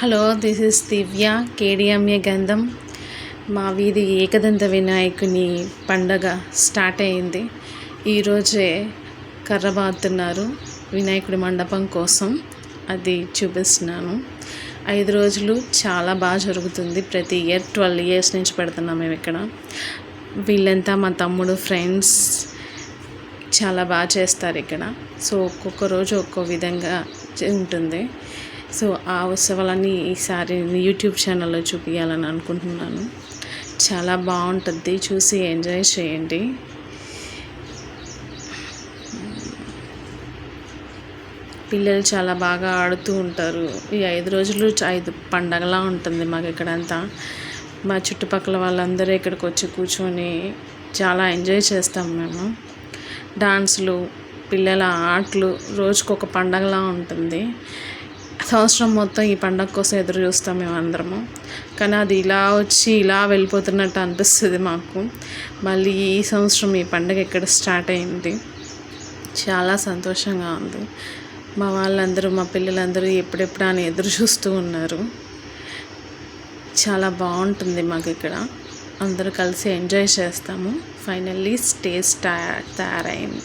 Hello this is Divya కేడిఎంఏ గంధం. మా వీధి ఏకదంత వినాయకుని పండగ స్టార్ట్ అయింది. ఈరోజే కర్రబాతున్నారు వినాయకుడి మండపం కోసం. అది చూపిస్తున్నాను. ఐదు రోజులు చాలా బాగా జరుగుతుంది. ప్రతి ఇయర్ ట్వెల్వ్ ఇయర్స్ నుంచి పెడుతున్నాం మేము ఇక్కడ. వీళ్ళంతా మా తమ్ముడు ఫ్రెండ్స్ చాలా బాగా చేస్తారు ఇక్కడ. సో ఒక్కొక్క రోజు ఒక్కో విధంగా ఉంటుంది. సో ఆ ఉత్సవాలన్నీ ఈసారి యూట్యూబ్ ఛానల్లో చూపించాలని అనుకుంటున్నాను. చాలా బాగుంటుంది. చూసి ఎంజాయ్ చేయండి. పిల్లలు చాలా బాగా ఆడుతూ ఉంటారు. ఈ ఐదు రోజులు ఐదు పండగలా ఉంటుంది మాకు ఇక్కడంతా. మా చుట్టుపక్కల వాళ్ళందరూ ఇక్కడికి వచ్చి కూర్చొని చాలా ఎంజాయ్ చేస్తాం మేము. డాన్సులు పిల్లల ఆటలు రోజుకొక పండగలా ఉంటుంది. సంవత్సరం మొత్తం ఈ పండగ కోసం ఎదురు చూస్తాం మేము అందరము కానీ అది ఇలా వచ్చి ఇలా వెళ్ళిపోతున్నట్టు అనిపిస్తుంది మాకు. మళ్ళీ ఈ సంవత్సరం ఈ పండగ ఇక్కడ స్టార్ట్ అయింది? చాలా సంతోషంగా ఉంది. మా వాళ్ళందరూ మా పిల్లలందరూ ఎప్పుడెప్పుడు అని ఎదురు చూస్తూ ఉన్నారు. చాలా బాగుంటుంది మాకు ఇక్కడ. అందరూ కలిసి ఎంజాయ్ చేస్తాము. ఫైనల్లీ స్టేజ్ తయారైంది.